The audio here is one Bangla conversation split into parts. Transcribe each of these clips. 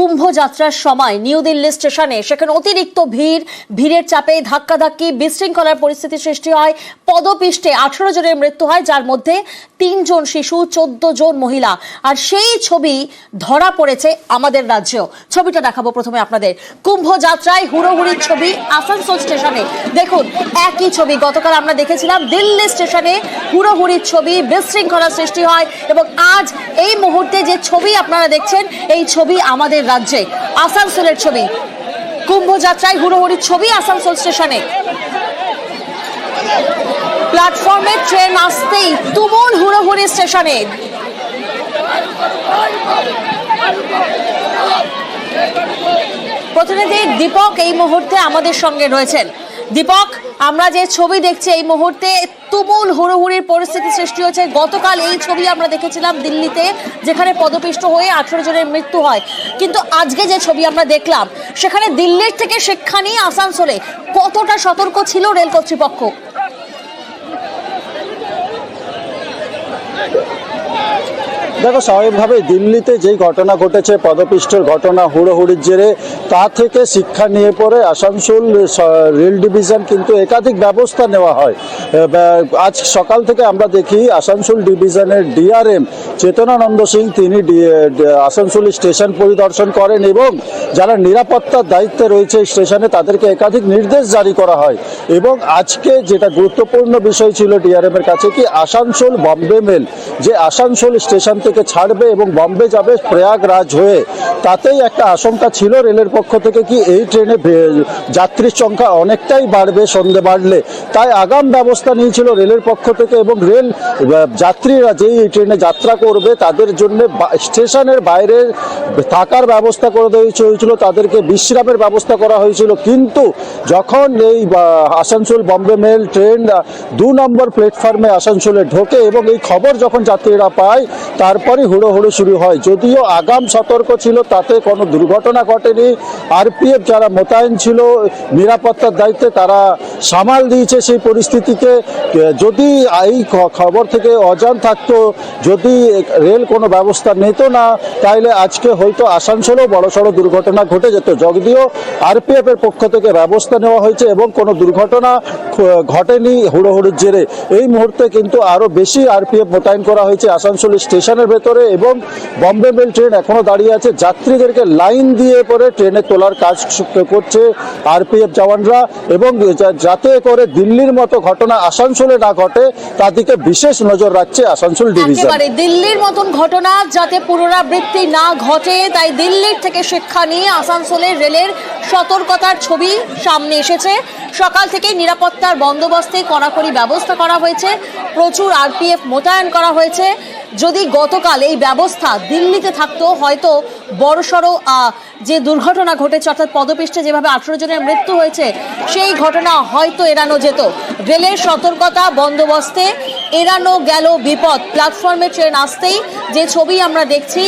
কুম্ভ যাত্রার সময় নিউ দিল্লি স্টেশনে সেখানে অতিরিক্ত ভিড়, ভিড়ের চাপে ধাক্কাধাক্কি, বিশৃঙ্খলার পরিস্থিতি সৃষ্টি হয়। পদপিষ্টে আঠারো জনের মৃত্যু হয়, যার মধ্যে তিনজন শিশু, চোদ্দ জন মহিলা। আর সেই ছবি ধরা পড়েছে আমাদের রাজ্যেও ছবিটা দেখাবো প্রথমে আপনাদের। কুম্ভ যাত্রায় হুড়োহুড়ির ছবি আসানসোল স্টেশনে। দেখুন, একই ছবি। গতকাল আমরা দেখেছিলাম দিল্লি স্টেশনে হুড়োহুড়ির ছবি বিশৃঙ্খলার সৃষ্টি হয় এবং আজ এই মুহূর্তে যে ছবি আপনারা দেখছেন, এই ছবি আমাদের রাজ্যে। আসানসোলের ছবি। কুম্ভ যাত্রায় হুড়োহুড়ির ছবি আসানসোল স্টেশনে। প্ল্যাটফর্মে ট্রেন আসতেই তুমুল হুড়োহুড়ি স্টেশনে। প্রতিনিধি দীপক এই মুহূর্তে আমাদের সঙ্গে রয়েছেন। দীপক, আমরা যে ছবি দেখছি এই মুহূর্তে তুমুল হুড়োহুড়ির পরিস্থিতি সৃষ্টি হয়েছে। গতকাল এই ছবি আমরা দেখেছিলাম দিল্লিতে, যেখানে পদপিষ্ট হয়ে আঠেরো জনের মৃত্যু হয়। কিন্তু আজকে যে ছবি আমরা দেখলাম, সেখানে দিল্লির থেকে শিক্ষা নিয়ে আসানসোলে কতটা সতর্ক ছিল রেল কর্তৃপক্ষ? Thank you. দেখো স্বাভাবিকভাবে দিল্লিতে যেই ঘটনা ঘটেছে, পদপিষ্টের ঘটনা হুড়োহুড়ির জেরে, তা থেকে শিক্ষা নিয়ে পরে আসানসোল রেল ডিভিশন কিন্তু একাধিক ব্যবস্থা নেওয়া হয়। আজ সকাল থেকে আমরা দেখি আসানসোল ডিভিশনের ডিআরএম চেতনানন্দ সিং, তিনি আসানসোল স্টেশন পরিদর্শন করেন এবং যারা নিরাপত্তার দায়িত্বে রয়েছে স্টেশনে, তাদেরকে একাধিক নির্দেশ জারি করা হয়। এবং আজকে যেটা গুরুত্বপূর্ণ বিষয় ছিল ডিআরএম এর কাছে, কি আসানসোল বম্বে মেল, যে আসানসোল স্টেশন থেকে ছাড়বে এবং বম্বে যাবে প্রয়াগরাজ হয়ে। তাতেই একটা আশঙ্কা ছিল রেলের পক্ষ থেকে কি এই ট্রেনে যাত্রীর সংখ্যা অনেকটাই বাড়বে, সন্ধে বাড়লে। তাই আগাম ব্যবস্থা নিয়েছিল রেলের পক্ষ থেকে এবং রেল যাত্রীরা যেই এই ট্রেনে যাত্রা করবে তাদের জন্য স্টেশনের বাইরে থাকার ব্যবস্থা করে দেওয়া হয়েছিল। তাদেরকে বিশ্রামের ব্যবস্থা করা হয়েছিল। কিন্তু যখন এই আসানসোল বম্বে মেল ট্রেন দু নম্বর প্ল্যাটফর্মে আসানসোলে ঢোকে এবং এই খবর যখন যাত্রীরা পায় তারপরে হুড়োহুড়ো শুরু হয়। যদিও আগাম সতর্ক ছিল, তাতে কোনো দুর্ঘটনা ঘটেনি। আরপিএফ যারা মোতায়েন ছিল, নিরাপত্তার দায়িত্বে তারা সামাল দিয়েছে সেই পরিস্থিতিকে। যদি এই খবর থেকে অজান থাকতো, যদি রেল কোনো ব্যবস্থা নিত না, তাইলে আজকে হয়তো আসানসোলেও বড়সড় দুর্ঘটনা ঘটে যেত। যদিও আরপিএফ এর পক্ষ থেকে ব্যবস্থা নেওয়া হয়েছে এবং কোনো দুর্ঘটনা ঘটেনি হুড়োহুড়ির জেরে। এই মুহূর্তে কিন্তু আরও বেশি আরপিএফ মোতায়েন করা হয়েছে আসানসোল স্টেশনের ভেতরে এবং বম্বে মেল ট্রেন এখনও দাঁড়িয়ে আছে। যাত্রীদেরকে লাইন দিয়ে পরে ট্রেনে তোলার কাজ করছে আরপিএফ জওয়ানরা এবং যাতে করে দিল্লির মতো ঘটনা আসানসোলে না ঘটে, তার দিকে বিশেষ নজর রাখছে আসানসোল ডিভিশন। দিল্লির মতন ঘটনা যাতে পুনরাবৃত্তি না ঘটে, তাই দিল্লির থেকে শিক্ষা নিয়ে আসানসোলের রেলের সতর্কতার ছবি সামনে এসেছে। সকাল থেকে নিরাপত্তার বন্দোবস্তে কড়াকড়ি ব্যবস্থা করা হয়েছে, প্রচুর আরপিএফ মোতায়েন করা হয়েছে। যদি গতকাল এই ব্যবস্থা দিল্লিতে থাকতো, হয়তো বড়সড় যে দুর্ঘটনা ঘটেছে, অর্থাৎ পদপিষ্টে যেভাবে আঠেরো জনের মৃত্যু হয়েছে, সেই ঘটনা হয়তো এড়ানো যেত। রেলের সতর্কতা বন্দোবস্তে এড়ানো গেল বিপদ। প্ল্যাটফর্মে ট্রেন আসতেই যে ছবি আমরা দেখছি,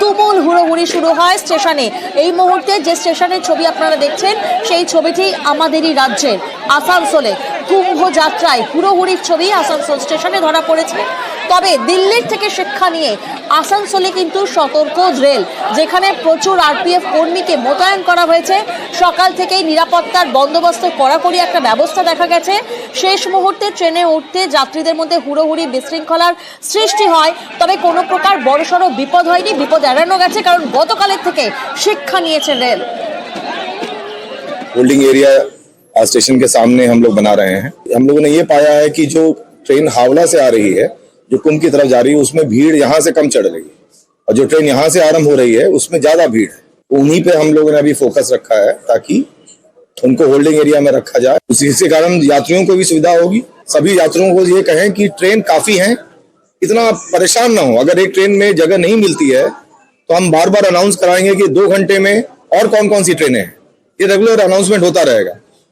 তুমুল হুড়োহুড়ি শুরু হয় স্টেশনে। এই মুহূর্তে যে স্টেশনের ছবি আপনারা দেখছেন, সেই ছবিটি আমাদেরই রাজ্যের। আসানসোলে কুম্ভ যাত্রায় হুড়োহুড়ির ছবি আসানসোল স্টেশনে ধরা পড়েছে। তবে দিল্লির থেকে শিক্ষা নিয়ে আসানসোলে কিন্তু সতর্ক রেল যেখানে প্রচুর আরপিএফ কর্মীকে মোতায়েন করা হয়েছে সকাল থেকেই নিরাপত্তার বন্দোবস্ত কড়াকড়ি একটা ব্যবস্থা দেখা গেছে শেষ মুহূর্তে ট্রেনে উঠতে যাত্রীদের মধ্যে হুড়োহুড়ি বিশৃঙ্খলার সৃষ্টি হয় তবে কোনো প্রকার বড়সড় বিপদ হয়নি বিপদ এড়ানো গেছে কারণ গতকালের থেকে শিক্ষা নিয়েছে রেল होल्डिंग एरिया स्टेशन के सामने हम लोग बना रहे हैं हम लोगों ने ये पाया है कि जो ट्रेन हावड़ा से आ रही है जो कुंभ की तरफ़ जा रही है, उसमें भीड़ यहाँ से कम चढ़ रही है। और जो ट्रेन यहाँ से आरंभ हो रही है, उसमें ज़्यादा भीड़ है। उन्हीं पे हम लोगों ने अभी फोकस रखा है, ताकि उनको होल्डिंग एरिया में रखा जाए। उसी के कारण यात्रियों को भी सुविधा होगी। सभी यात्रियों को ये कहें कि ट्रेन काफ़ी है, इतना परेशान ना हो। अगर एक ट्रेन में जगह नहीं मिलती है तो हम बार बार अनाउंस कराएँगे कि दो घंटे में और कौन कौन सी ट्रेनें हैं। ये रेगुलर अनाउंसमेंट होता रहेगा।